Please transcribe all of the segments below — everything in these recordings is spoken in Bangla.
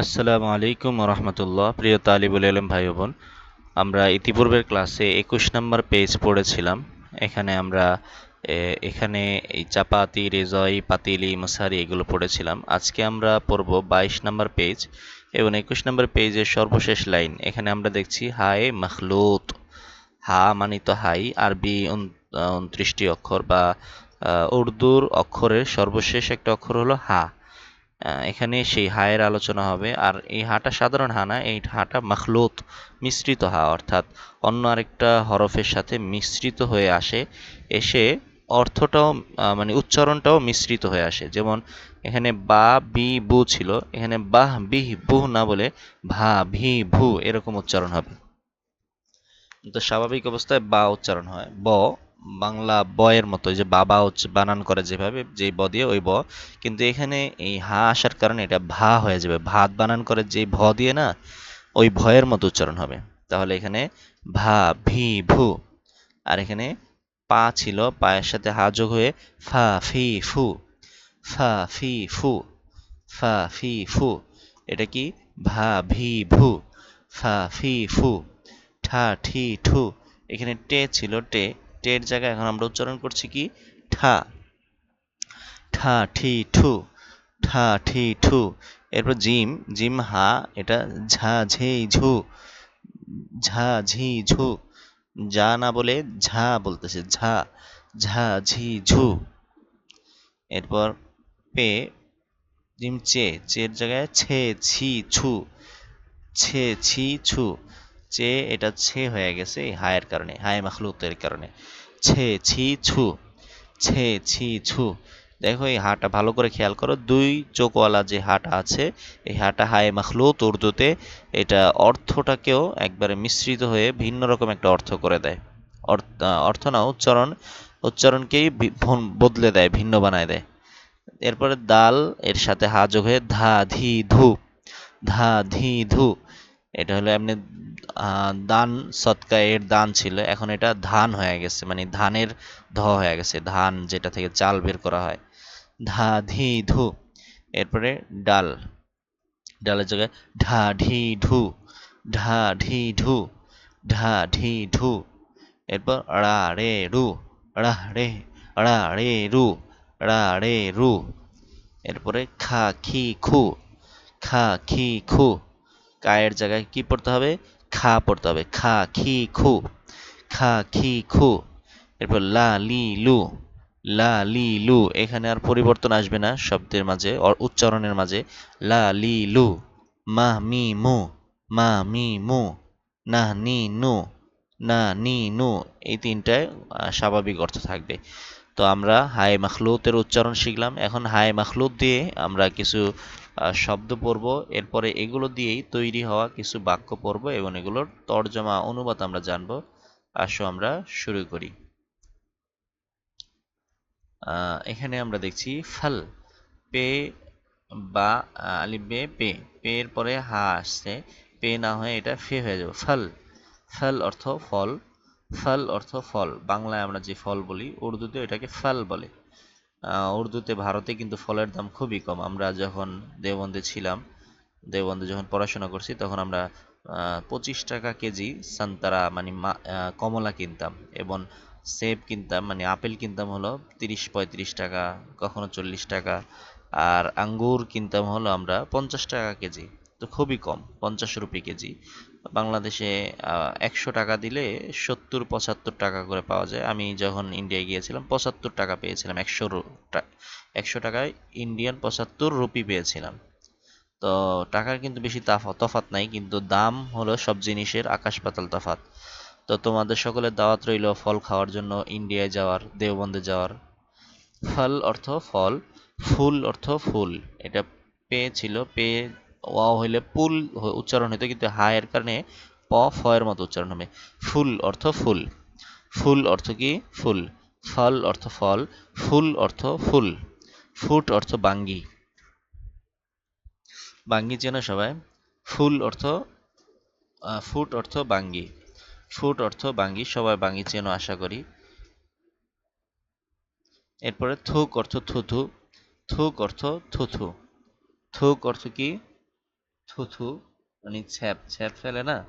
আসসালামু আলাইকুম রহমতুল্লাহ প্রিয় তালিবুল এলম ভাই বোন, আমরা ইতিপূর্বের ক্লাসে একুশ নম্বর পেজ পড়েছিলাম। এখানে আমরা এখানে এই চাপাতি, রেজয়, পাতিলি মশারি এগুলো পড়েছিলাম। আজকে আমরা পড়ব বাইশ নম্বর পেজ এবং একুশ নম্বর পেজের সর্বশেষ লাইন। এখানে আমরা দেখছি, হায় মখলুত। হা মানিত হাই আরবি উনত্রিশটি অক্ষর বা উর্দুর অক্ষরের সর্বশেষ একটা অক্ষর হলো হা। এখানে সেই হায়ের আলোচনা হবে। আর এই হাটা সাধারণ হা না, এই হাটা মখলুত মিশ্রিত হা, অর্থাৎ অন্য আরেকটা হরফের সাথে মিশ্রিত হয়ে আসে। এসে অর্থটাও মানে উচ্চারণটাও মিশ্রিত হয়ে আসে। যেমন এখানে বা, বি, বু ছিল। এখানে বাহ, বিহ বু না বলে ভা, ভি, ভু এরকম উচ্চারণ হবে। তো স্বাভাবিক অবস্থায় বা উচ্চারণ হয়। ব বাংলা বয়ের মতো, যে বাবা হচ্ছে বানান করে যেভাবে যে ব দিয়ে ওই ব। কিন্তু এখানে এই হা আসার কারণে এটা ভা হয়ে যাবে। ভাত বানান করে যে ভ দিয়ে না, ওই ভয়ের মতো উচ্চারণ হবে। তাহলে এখানে ভা, ভি, ভু। আর এখানে পা ছিল, পায়ের সাথে হা যোগ হয়ে ফা, ফি, ফু। ফা, ফি, ফু। ফা, ফি, ফু। এটা কি? ভা, ভি, ভু। ফা, ফি, ফু। ঠা, ঠি, ঠু। এখানে টে ছিল, টে। টের জায়গায় এখন আমরা উচ্চারণ করছি কি? ঠা। ঠা, ঠি, ঠু। ঠা, ঠি, ঠু। এরপর জিম। জিম, হা। এটা ঝা, ঝে, ঝু। ঝা, ঝি, ঝু। যা না বলে ঝা বলতেছে। ঝা ঝা, ঝি, ঝু। এরপর পে। জিম, চে। চের জায়গায় ছে, ছি, ছু। ছে, ছি, ছু। চে এটা ছে হয়ে গেছে, এই হায়ের কারণে, হায় মাখলুতের কারণে। ছে, ছি, ছু। ছে, ছি, ছু। দেখো এই হাটা ভালো করে খেয়াল করো, দুই চোখওয়ালা যে হাটা আছে, এই হাটা হায় মাখলুত উর্দুতে, এটা অর্থটাকেও একবারে মিশ্রিত হয়ে ভিন্ন রকম একটা অর্থ করে দেয়। অর্থ না, উচ্চারণ, উচ্চারণকেই বদলে দেয়, ভিন্ন বানায় দেয়। এরপরে দাল, এর সাথে হা যোগ হয়ে ধা, ধি, ধু। ধা, ধি, ধু। এটা হলো এমনি দান সৎকা এর দান ছিল, এখন এটা ধান হয়ে গেছে মানে ধানের ধ হয়ে গেছে, ধান যেটা থেকে চাল বের করা হয়। ধা ধি ধু এরপরে ডাল, ডালের জায়গায় ঢা, ঢি, ঢু, ঢা, ঢি, ঢু, ঢা, ঢি, ঢু, এরপর ড়া রে, রু ড়া রে ড়া রে, রু ড়া রে, রু, এরপরে খা, খি, খু, খা, খি, খু কায়ের জায়গায় কি পড়তে হবে? খা পড়তে হবে। খা, খি, খু। খা, খি, খু। এরপর লা, লি, লু। লা, লি, লু। এখানে আর পরিবর্তন আসবে না শব্দের মাঝে উচ্চারণের মাঝে। লা, লি, লু। মা, মি, মু। মা, মি, মু। না, নি, নু। না, নি, নু, এই তিনটায় স্বাভাবিক অর্থ থাকবে। তো আমরা হাই মাখলুতের উচ্চারণ শিখলাম। এখন হাই মাখলুত দিয়ে আমরা কিছু শব্দ পড়ব। এরপরে এগুলো দিয়েই তৈরি হওয়া কিছু বাক্য পড়ব এবং এগুলোর তর্জমা অনুবাদ আমরা জানব। আসো আমরা শুরু করি। এখানে আমরা দেখছি ফল, পে, বা আলিফ বে, পে। পে এর পরে হা আসছে। পে না হয়ে এটা ফে হয়ে যাবে। ফল ফল অর্থ ফল ফল অর্থ ফল। বাংলায় আমরা যে ফল বলি, উর্দুতে এটাকে ফল বলে। উর্দুতে, ভারতে কিন্তু ফলের দাম খুবই কম। আমরা যখন দেওবন্দে ছিলাম, দেওবন্দে যখন পড়াশোনা করছি, তখন আমরা পঁচিশ টাকা কেজি সান্তারা মানে কমলা কিনতাম এবং সেব কিনতাম মানে আপেল কিনতাম হলো তিরিশ, পঁয়ত্রিশ টাকা, কখনো চল্লিশ টাকা। আর আঙ্গুর কিনতাম হলো আমরা পঞ্চাশ টাকা কেজি, তো খুবই কম, পঞ্চাশ রুপি কেজি। বাংলাদেশে একশো টাকা দিলে সত্তর, পঁচাত্তর টাকা করে পাওয়া যায়। আমি যখন ইন্ডিয়ায় গিয়েছিলাম, পঁচাত্তর টাকা পেয়েছিলাম, একশো একশো টাকায় ইন্ডিয়ান পঁচাত্তর রুপি পেয়েছিলাম। তো টাকার কিন্তু বেশি তফাত নাই, কিন্তু দাম হলো সব জিনিসের আকাশ পাতাল তফাত তো তোমাদের সকলের দাওয়াত রইল ফল খাওয়ার জন্য, ইন্ডিয়ায় যাওয়ার, দেওবন্দে যাওয়ার। ফল অর্থ ফল, ফুল অর্থ ফুল। এটা পে ছিল পে ওয়া হইলে পুল উচ্চারণ হইতো কিন্তু হায়ের কারণে প, ফ এর মতো উচ্চারণ হবে। ফুল অর্থ ফুল। ফুল অর্থ কি? ফুল। ফল অর্থ ফল। ফুল অর্থ ফুল। ফুট অর্থ বাঙ্গি। বাঙ্গি চেন সবাই? ফুল অর্থ ফুট অর্থ বাঙ্গি। ফুট অর্থ বাঙ্গি, সবাই বাঙ্গি চেন আশা করি। এরপরে থুক অর্থ থুথু। থুক অর্থ থুথু। থুক অর্থ কি? থুথু মানে ছ্যাপ ছ্যাপ ফেলে না?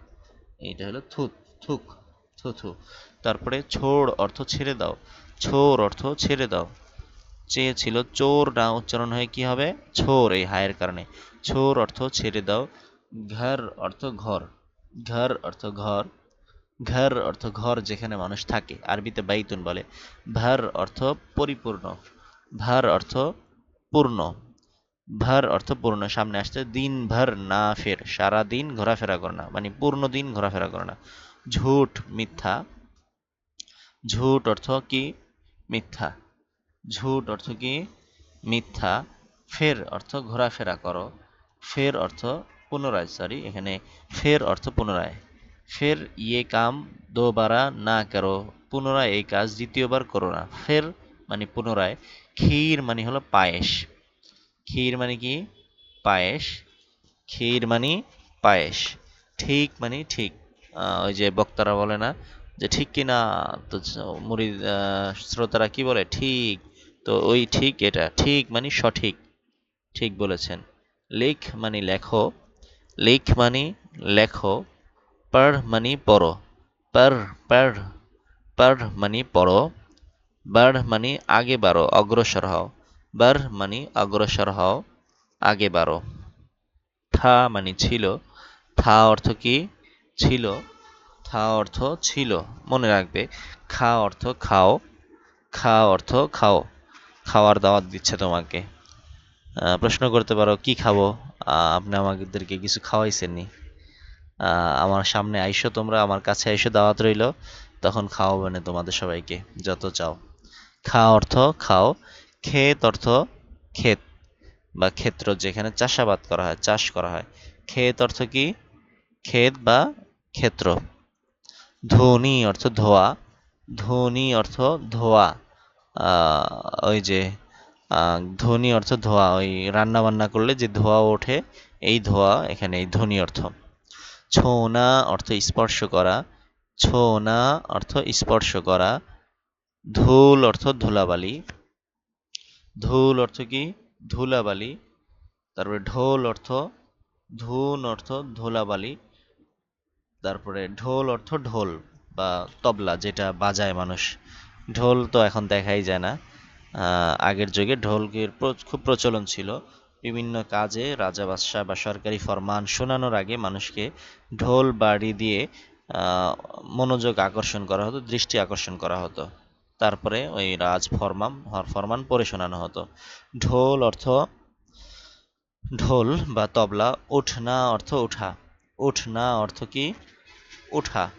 এইটা হলো থুত থুক, থুথু। তারপরে ছোড় অর্থ ছেড়ে দাও। ছোর অর্থ ছেড়ে দাও। চেয়েছিল চোর না উচ্চারণ হয়ে কি হবে? ছোর এই হায়ের কারণে। ছোর অর্থ ছেড়ে দাও। ঘর অর্থ ঘর। ঘর অর্থ ঘর। ঘর অর্থ ঘর যেখানে মানুষ থাকে। আরবিতে বাইতুন বলে। ভার অর্থ পরিপূর্ণ। ভার অর্থ পূর্ণ। ভর অর্থ পূর্ণ, সামনে আসছে দিন ভর না ফের, সারা দিন ঘোরাফেরা করে না মানে পূর্ণ দিন ঘোরাফেরা করে না। ঝুট মিথ্যা। ঝুট অর্থ কি? মিথ্যা। ঝুট অর্থ কি? মিথ্যা। ফের অর্থ ঘোরাফেরা করো। ফের অর্থ পুনরায় সরি এখানে ফের অর্থ পুনরায়। ফের ইয়ে কাম দোবারা না করো, পুনরায় এই কাজ দ্বিতীয়বার করো না। ফের মানে পুনরায়। ক্ষীর মানে হলো পায়েস। ক্ষীর মানে কি? পায়েস। ক্ষীর মানে পায়েস। ঠিক মানে ঠিক। ওই যে বক্তারা বলে না যে ঠিক কিনা তো মুড়ি শ্রোতারা কি বলে? ঠিক। তো ওই ঠিক এটা। ঠিক মানে সঠিক। ঠিক বলেছেন। লিখ মানে লেখো। লিখ মানে লেখো। পড় মানে পড়ো। পড় পড় পড় মানে পড়ো। বাড় মানে আগে বাড়ো অগ্রসর হও। বার মানে অগ্রসর হও, আগে বাড়ো। থা মানে ছিল, থা অর্থ কি? ছিল, থা অর্থ ছিল, মনে রাখবে। খা অর্থ খাও, খা অর্থ খাও, খাওয়ার দাওয়াত দিচ্ছে তোমাকে। প্রশ্ন করতে পারো, কি খাব? আপনি আমাদেরকে কিছু খাওয়াইছেননি। আমার সামনে আইসো তোমরা, আমার কাছে আইসো দাওয়াত রইল, তখন খাওয়াবে না তোমাদের সবাইকে, যত চাও। খা অর্থ খাও ক্ষেত অর্থ ক্ষেত বা ক্ষেত্র যেখানে চাষাবাদ করা হয়, চাষ করা হয়। ক্ষেত অর্থ কি? ক্ষেত বা ক্ষেত্র। ধনী অর্থ ধোয়া, ধনী অর্থ ধোয়া। ওই যে ধনী অর্থ ধোয়া, ওই রান্না বান্না করলে যে ধোয়া ওঠে, এই ধোয়া এখানে, এই ধ্বনি অর্থ। ছোনা অর্থ স্পর্শ করা, ছোনা অর্থ স্পর্শ করা। ধুল অর্থ ধুলাবালি। ধুল অর্থ কি? ধুলাবালি। তারপরে ঢোল অর্থ, ধুন অর্থ ধুলাবালি। তারপরে ঢোল অর্থ ঢোল বা তবলা যেটা বাজায় মানুষ। ঢোল তো এখন দেখাই যায় না। আগের যুগে ঢোলকের খুব প্রচলন ছিল। বিভিন্ন কাজে রাজা বাদশাহ বা সরকারি ফরমান শোনানোর আগে মানুষকে ঢোল বাড়ি দিয়ে মনোযোগ আকর্ষণ করা হতো, দৃষ্টি আকর্ষণ করা হতো। তারপরে ওই রাজ ফরমাম ফরমান পড়ে শোনানো হতো। ঢোল অর্থ, ঢোল বা তবলা, উঠনা অর্থ উঠা। উঠনা অর্থ কি? উঠা।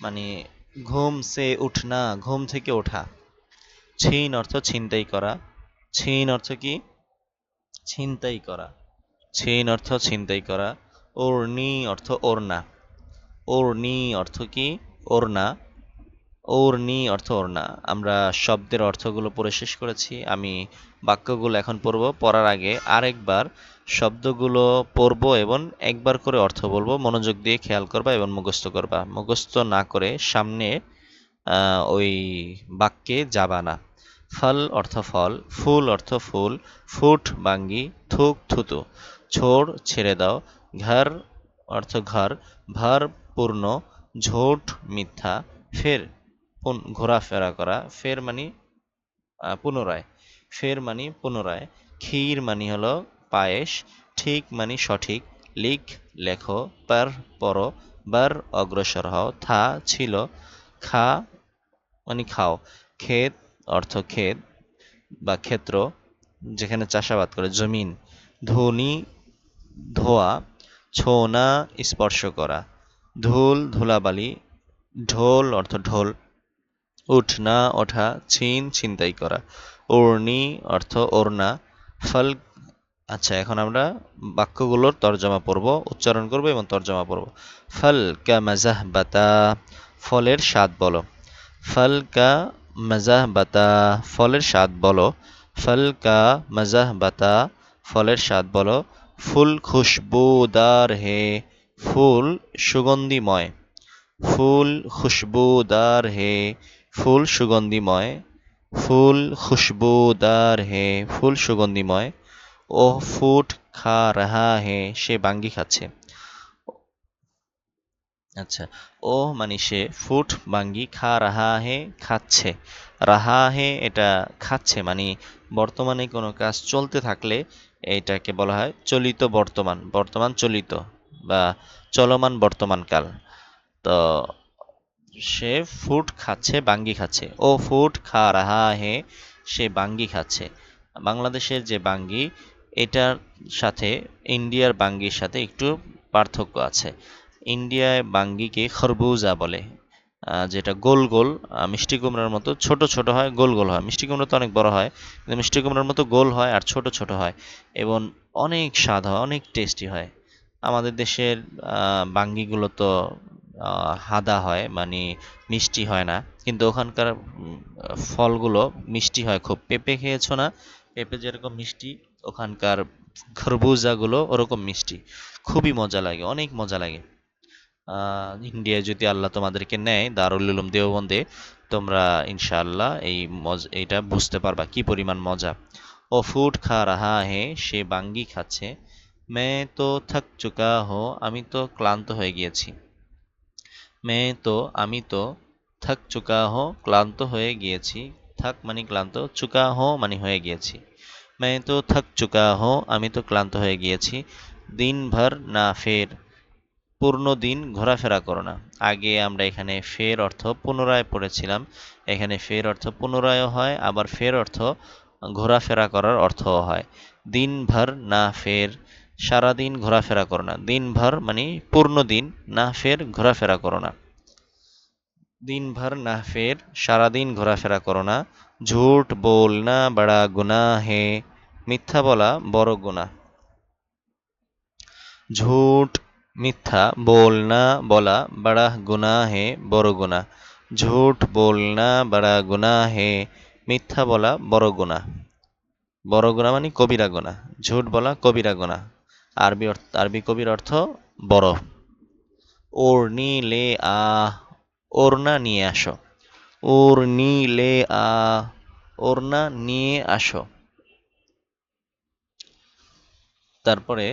মানে ঘুম সে উঠনা, ঘুম থেকে ওঠা। ছিন অর্থ ছিনতাই করা। ছিন অর্থ কি? ছিনতাই করা। ছিন অর্থ ছিনতাই করা। ওরনি অর্থ ওরনা ওরনি অর্থ কি? ওরনা ওরনি অর্থ ওরনা আমরা শব্দের অর্থগুলো পড়ে শেষ করেছি। আমি বাক্যগুলো এখন পড়ব। পড়ার আগে আরেকবার শব্দগুলো পড়ব এবং একবার করে অর্থ বলব। মনোযোগ দিয়ে খেয়াল করবা এবং মুখস্থ করবা। মুখস্থ না করে সামনে ওই বাক্যে যাবা না। ফল অর্থ ফল, ফুল অর্থ ফুল, ফুট বাঙ্গি, থুক থুতু ছোড় ছেড়ে দাও, ঘর অর্থ ঘর, ভর পূর্ণ, ঝোট মিথ্যা, ফের ঘোরাফেরা করা, ফের মানি পুনরায়। ফের মানি, পুনরায়। ক্ষীর মানি হলো পায়েস, ঠিক মানি সঠিক। লিখ, লেখো, পার পর বার, অগ্রসর হও, থা, ছিল, খা মানে খাও। ক্ষেত অর্থ ক্ষেত বা ক্ষেত্র, যেখানে চাষাবাদ করে, জমিন। ধনী, ধোয়া, ছোনা, স্পর্শ করা। ধুল, ধুলাবালি, ঢোল অর্থ ঢোল। উঠনা ওঠা, ছিন ছিনতাই করা। ওড়নি অর্থ ওড়না। ফল আচ্ছা এখন আমরা বাক্যগুলোর তর্জমা পড়ব, উচ্চারণ করব এবং তর্জমা পড়ব। ফল কা মাজাহ বাতা ফলের স্বাদ বলো। ফল কা মজাহ বাতা ফলের স্বাদ বলো। ফল কা মজাহ বাতা ফলের স্বাদ বলো। ফুল খুশবুদার হে, ফুল সুগন্ধিময়। ফুল খুশবুদার হে ফুল সুগন্ধিময়, ফুল খুশবুদার হে, ফুল সুগন্ধিময় ও ফুট খা রাহা হে, সে বাঙ্গি খাচ্ছে। আচ্ছা ও মানে সে ফুট বাঙ্গি খা রাহা হে, খাচ্ছে। রাহা হে এটা খাচ্ছে মানে বর্তমানে কোনো কাজ চলতে থাকলে এটাকে বলা হয় চলিত বর্তমান বর্তমান চলিত বা চলমান বর্তমানকাল তো সে ফুট খাচ্ছে, বাঙ্গি খাচ্ছে। ও ফুট খা রাহা হে, সে বাঙ্গি খাচ্ছে। বাংলাদেশের যে বাঙ্গি, এটার সাথে ইন্ডিয়ার বাঙ্গির সাথে একটু পার্থক্য আছে। ইন্ডিয়ায় বাঙ্গিকে খরবুজা বলে যেটা গোল গোল মিষ্টি কুমড়ার মতো ছোট ছোট হয়, গোল গোল হয়। মিষ্টি কুমড়া তো অনেক বড় হয়, কিন্তু মিষ্টি কুমড়ার মতো গোল হয় আর ছোট ছোট হয় এবং অনেক স্বাদ হয়, অনেক টেস্টি হয়। আমাদের দেশের বাঙ্গিগুলো তো হাদা হয় মানে মিষ্টি হয় না। কিন্তু ওখানকার ফলগুলো মিষ্টি হয় খুব। পেঁপে খেয়েছো না? পেঁপে যেরকম মিষ্টি, ওখানকার খরবুজাগুলো ওরকম মিষ্টি। খুবই মজা লাগে, অনেক মজা লাগে। ইন্ডিয়ায় যদি আল্লাহ তোমাদেরকে নেয়, দারুল উলুম দেওবন্দে, তোমরা ইনশাআল্লাহ এই মজ, এইটা বুঝতে পারবা কি পরিমাণ মজা। ও ফুড খা রাহা হে, সে বাঙ্গি খাচ্ছে। মে তো থাক চুকা হো, আমি তো ক্লান্ত হয়ে গিয়েছি। মে তো, আমি তো, থাক চুকা হো, ক্লান্ত হয়ে গিয়েছি। থাক মানে ক্লান্ত, চুকা হো মানে হয়ে গিয়েছি। মে তো, থাক চুকা হো, আমি তো ক্লান্ত হয়ে গিয়েছি। দিন ভর না ফের, পূর্ণ দিন ঘোরাফেরা করো না। আগে আমরা এখানে ফের অর্থ পুনরায় পড়েছিলাম। এখানে ফের অর্থ পুনরায়ও হয়, আবার ফের অর্থ ঘোরাফেরা করার অর্থও হয়। দিন ভর না ফের সারাদিন ঘোরাফেরা করো না। দিন ভর মানে পূর্ণ দিন, না ফের ঘোরাফেরা করো না। দিন ভর না ফের সারাদিন ঘোরাফেরা করো না। ঝুট, বল, না বড়া গুনা হে মিথ্যা বলা বড় গুণা ঝুট, মিথ্যা বলনা বলা বড়া গুনা হে বড় গুণা ঝুট বলনা বড়া গুনা হে মিথ্যা বলা বড় গুণা বড় গুণা মানে কবিরা গুণা ঝুট বলা কবিরা গুণা আরবি আরবি কবির অর্থ বড়। ওড়নি লে আ, ওড়না নিয়ে আসো। ওড়নি লে আ, ওড়না নিয়ে আসো। তারপরে,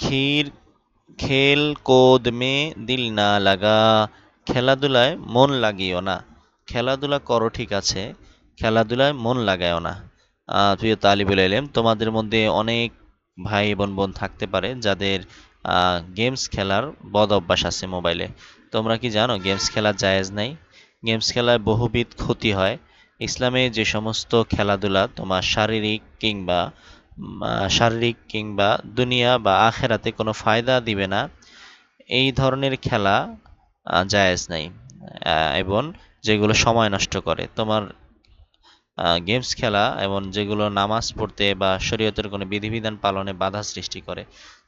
ক্ষীর, খেল কোদ মে দিল না লাগা। খেলাধুলায় মন লাগিও না। খেলাধুলা করো ঠিক আছে, খেলাধুলায় মন লাগায়ও না। প্রিয় তালিবুল এলেম তোমাদের মধ্যে অনেক ভাই বোন বোন থাকতে পারে যাদের গেমস খেলার বদ অভ্যাস আছে মোবাইলে তোমরা কি জানো গেমস খেলা জায়েজ নাই? গেমস খেলায় বহুবিধ ক্ষতি হয়। ইসলামে যে সমস্ত খেলাধুলা তোমার শারীরিক কিংবা শারীরিক কিংবা দুনিয়া বা আখেরাতে কোনো ফায়দা দিবে না, এই ধরনের খেলা জায়েজ নাই। এবং যেগুলো সময় নষ্ট করে। তোমার গেমস খেলা এবং যেগুলো নামাজ পড়তে বা শরীয়তের কোনো বিধিবিধান পালনে বাধা সৃষ্টি করে।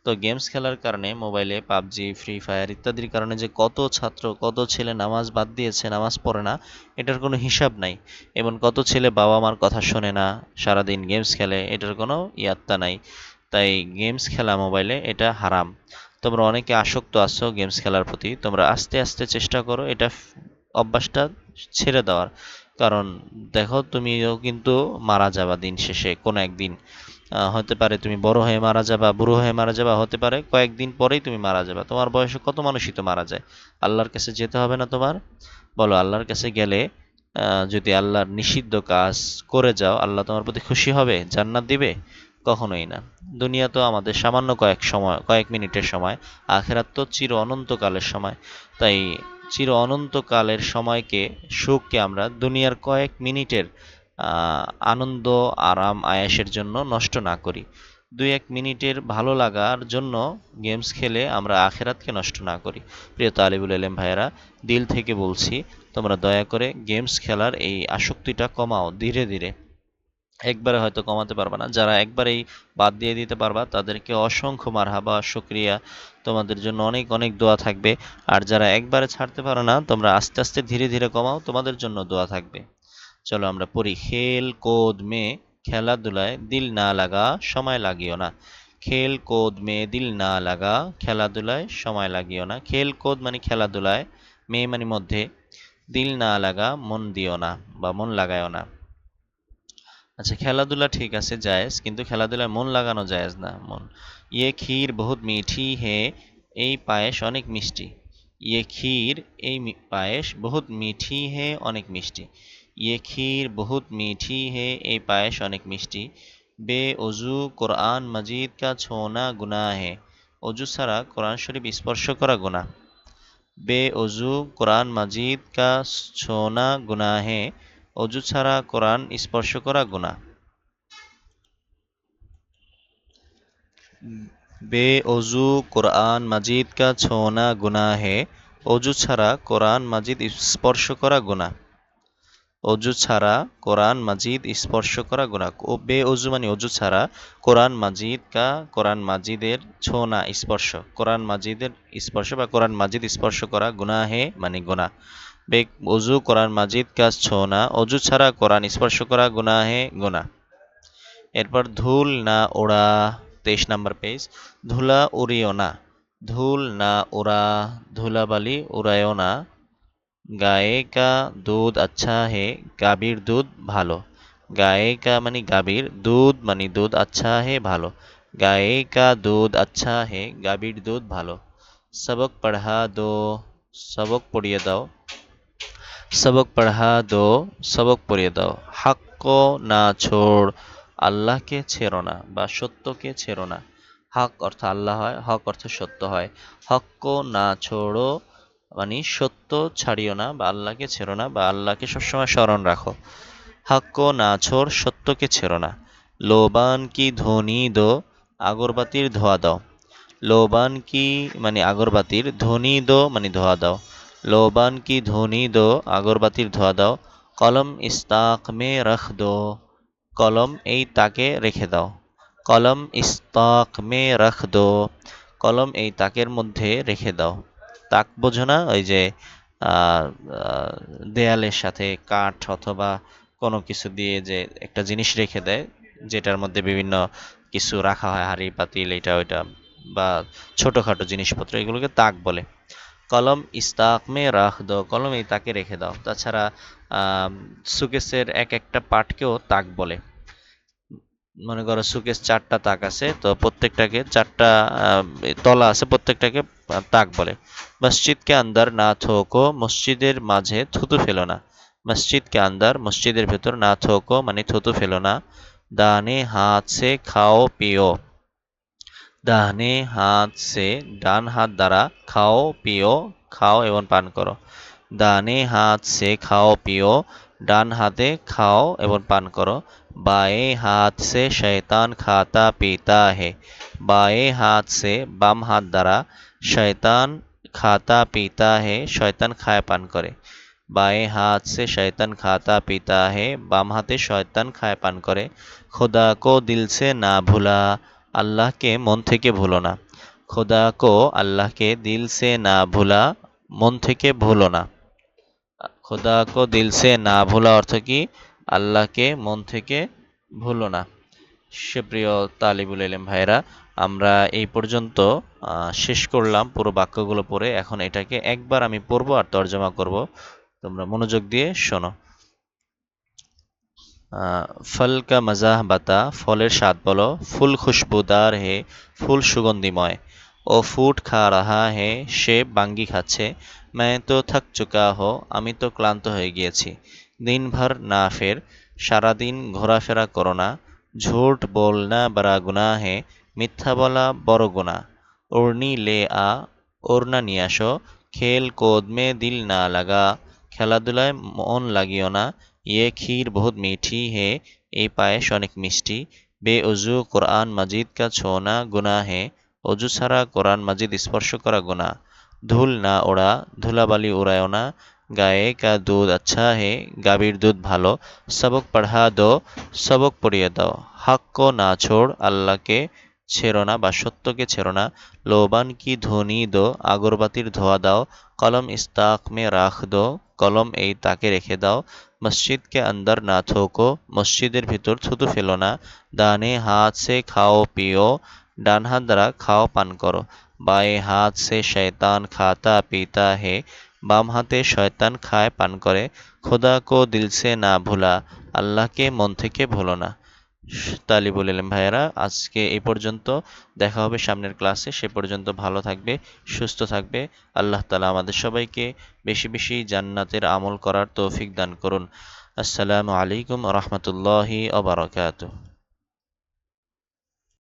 তো গেমস খেলার কারণে মোবাইলে পাবজি ফ্রি ফায়ার ইত্যাদির কারণে যে কত ছাত্র, কত ছেলে নামাজ বাদ দিয়েছে, নামাজ পড়ে না, এটার কোনো হিসাব নাই এবং কত ছেলে বাবা মার কথা শোনে না, সারাদিন গেমস খেলে, এটার কোনো ইয়াত্তা নাই। তাই গেমস খেলা মোবাইলে এটা হারাম। তোমরা অনেকে আসক্ত আছো গেমস খেলার প্রতি, তোমরা আস্তে আস্তে চেষ্টা করো, এটা অভ্যাসটা ছেড়ে দেওয়ার। কারণ দেখো তুমিও কিন্তু মারা যাবা দিন শেষে, কোনো একদিন। হতে পারে তুমি বড় হয়ে মারা যাবা, বুড়ো হয়ে মারা যাবা, হতে পারে কয়েকদিন পরেই তুমি মারা যাবা। তোমার বয়সে কত মানুষই তো মারা যায়? আল্লাহর কাছে যেতে হবে না তোমার? বলো, আল্লাহর কাছে গেলে যদি আল্লাহর নিষিদ্ধ কাজ করে যাও, আল্লাহ তোমার প্রতি খুশি হবে? জান্নাত দিবে? কখনোই না। দুনিয়া তো আমাদের সামান্য কয়েক সময়, কয়েক মিনিটের সময়, আখেরাত তো চির অনন্তকালের সময়। তাই চির অনন্তকালের সময়কে, সুখকে আমরা দুনিয়ার কয়েক মিনিটের আনন্দ, আরাম, আয়াসের জন্য নষ্ট না করি। দুই এক মিনিটের ভালো লাগার জন্য গেমস খেলে আমরা আখেরাতকে নষ্ট না করি। প্রিয় তালিবুল এলেম ভাইয়েরা, দিল থেকে বলছি, তোমরা দয়া করে গেমস খেলার এই আসক্তিটা কমাও ধীরে ধীরে। একবারে হয়তো কমাতে পারবা না। যারা একবারেই বাদ দিয়ে দিতে পারবা, তাদেরকে অসংখ্য মারহাবা, শুক্রিয়া। তোমাদের জন্য অনেক অনেক দোয়া থাকবে। আর যারা একবারে ছাড়তে পারো না, তোমরা আস্তে আস্তে ধীরে ধীরে কমাও, তোমাদের জন্য দোয়া থাকবে। চলো আমরা পড়ি। খেল, কোদ, মে, খেলাধুলায় দিল না লাগা, সময় লাগিও না। খেল, কোদ, মে, দিল না লাগা, খেলাধুলায় সময় লাগিও না। খেল, কোদ মানে খেলাধুলায় মেয়ে মানে মধ্যে। দিল না লাগা, মন দিও না বা মন লাগায়ও না। আচ্ছা খেলাধুলা ঠিক আছে, জায়েজ, কিন্তু খেলাধুলায় মন লাগানো জায়েজ না, মন। ইয়ে ক্ষীর বহুত মিঠি হে, এই পায়েস অনেক মিষ্টি। ইয়ে ক্ষীর, এই পায়েস বহুত মিঠি হে, অনেক মিষ্টি। ইয়ে ক্ষীর বহুত মিঠি হে, এই পায়েস অনেক মিষ্টি। বে, অজু, কোরআন, মজিদ কা ছোনা গুনা হে। অজু ছাড়া কোরআন শরীফ স্পর্শ করা গুনাহ। বে, অজু, কোরআন, মাজিদ কা ছোনা গুনা হে। অজু ছাড়া কোরআন স্পর্শ করা গুণা বে অজু কোরআন মাজিদ কা ছোনা গুনাহ হে অজু ছাড়া কোরআন মাজিদ স্পর্শ করা গুণা অজু ছাড়া কোরআন মাজিদ স্পর্শ করা গুণা বে অজু মানে অজু ছাড়া কোরআন মাজিদ কা কোরআন মাজিদের ছোনা স্পর্শ। কোরআন মাজিদের স্পর্শ বা কোরআন মাজিদ স্পর্শ করা গুনাহ হে মানে গুনাহ। বে অজু কোরআন মাজিদ কা ছোনা অজু ছাড়া কোরআন স্পর্শ করা গুনাহ হে গুনাহ এরপর ধুল না ওড়া, তেইশ নাম্বার পেজ, ধুলা উড়িও না, ধুল না ওড়া, ধুলাবালি উড়ায়ও না, গায়ে কা দুধ আচ্ছা হে, গাভীর দুধ ভালো। গায়ে কা মানে গাভীর, দুধ মানে দুধ আচ্ছা হে ভালো। গায়ে কা দুধ আচ্ছা হে, গাভীর দুধ ভালো। সবক পড়া দো, সবক পড়িয়ে দাও। সবক পড়া দো সবক পড়িয়ে দাও হক না ছোড় আল্লাহকে ছেড়ো না বা সত্যকে ছেড়ো না হক অর্থ আল্লাহ হয় হক অর্থ সত্য হয় হক না ছোড়ো মানে সত্য ছাড়িও না বা আল্লাহকে ছেড়ো না বা আল্লাহকে সবসময় স্মরণ রাখো হক না ছোড় সত্যকে ছেড়ো না লোবান কি ধ্বনি দো আগরবাতির ধোয়া দাও লোবান কি মানে আগরবাতির ধ্বনি দো মানে ধোয়া দাও লোবান কি ধ্বনি দো আগরবাতির ধোয়া দাও। কলম ইস্তাক মে রখ দো। কলম এই তাকে রেখে দাও। কলম ইস্তাক মে রখ দো। কলম এই তাকের মধ্যে রেখে দাও। তাক বোঝো না, ওই যে দেয়ালের সাথে কাঠ অথবা কোনো কিছু দিয়ে যে একটা জিনিস রেখে দেয়, যেটার মধ্যে বিভিন্ন কিছু রাখা হয়, হাঁড়ি, পাতিল, এটা, ওইটা, বা ছোটোখাটো জিনিসপত্র, এগুলোকে তাক বলে। কলম, ইস্তাক মে রাখ দাও কলম এই তাকে রেখে দাও। তাছাড়া সুকেসের এক একটা পাটকেও তাক বলে। মনে করো সুকেস চারটা তাক আছে, তো প্রত্যেকটাকে চারটা তলা আছে, প্রত্যেকটাকে তাক বলে। মসজিদকে আন্দার না থোকো, মসজিদের মাঝে থুতু ফেলো না। মসজিদকে আন্দার মসজিদের ভেতর না থোকো মানে থুতু ফেলো না। দানে, হাত সে খাও পিও দাহনে হাত সে ডান হাত দ্বারা খাও, পিও, খাও এবং পান করো। দানে হাত সে খাও, পিও, ডান হাতে খাও এবং পান করো। বায়ে হাত সে শয়তান খাতা পিতা হে। বায়ে হাত সে বাম হাত দ্বারা শয়তান খাতা পিতা হে, শয়তান খায় পান করে। বায়ে হাত সে শয়তান খাতা পিতা হে, বাম হাতে শয়তান খায় পান করে। খোদা কো দিল সে না ভুলা। আল্লাহকে মন থেকে ভুলো না। খোদা কো আল্লাহকে দিল সে না ভুলা, মন থেকে ভুলো না। খোদা কো দিল সে না ভোলা অর্থ কি? আল্লাহকে মন থেকে ভুলো না। সুপ্রিয় তালিবুল ইলম ভাইরা আমরা এই পর্যন্ত শেষ করলাম পুরো বাক্যগুলো পড়ে। এখন এটাকে একবার আমি পড়ব আর তর্জমা করব। তোমরা মনোযোগ দিয়ে শোনো। ফল কা মজাহ বাতা, ফলের স্বাদ বলো, ফুল খুশবুদার হে, ফুল সুগন্ধিময়। ও ফুট খা রাহা হে, সে বাঙ্গি খাচ্ছে। मैं তো থাক চুকা হো, আমি তো ক্লান্ত হয়ে গিয়েছি। দিনভর না ফের সারাদিন ঘোরাফেরা করো না। ঝুট বলনা বড়া গুনাহ হে, মিথ্যা বলা বড় গুনাহ ওড়নি লে আ, ওড়না নিয়ে আসো। খেল কোদ মে দিল না লাগা, খেলাধুলায় মন লাগিও না। ইয়ে ক্ষীর বহুত মিঠি হে এই পায়েস অনেক মিষ্টি বে অজু কোরআন মাজিদ কা ছোনা গুনাহ হে অজু ছাড়া কোরআন মাজিদ স্পর্শ করা গুনাহ ধুল না ওড়া ধুলাবালি উড়ায়ও না গায়ে কা দুধ আচ্ছা হে গাভীর দুধ ভালো সবক পড়া দো সবক পড়িয়ে দাও হক না ছোড় আল্লাহকে ছেড়ো না বা সত্যকে ছেড়ো না। লোবান কি ধ্বনি দো, আগরবাতির ধোয়া দাও, কলম ইস্তাক মে রাখ দো, কলম এই তাকে রেখে দাও। মসজিদকে আন্দার না থোকো, মসজিদের ভিতর থুতু ফেলো না। দানে হাত সে খাও পিও, ডান হাত দ্বারা খাও পান করো। বায়ে হাত সে শয়তান খাতা পিতা হে, বাম হাতে শয়তান খায় পান করে। খোদা কো দিল সে না ভুলা, আল্লাহকে মন থেকে ভুলো না। তালিবুল ইলম ভাইয়েরা, আজকে এ পর্যন্ত দেখা হবে সামনের ক্লাসে। সে পর্যন্ত ভালো থাকবে, সুস্থ থাকবে। আল্লাহ তালা আমাদের সবাইকে বেশি বেশি জান্নাতের আমল করার তৌফিক দান করুন। আসসালামু আলাইকুম রহমতুল্লাহি আবরকাত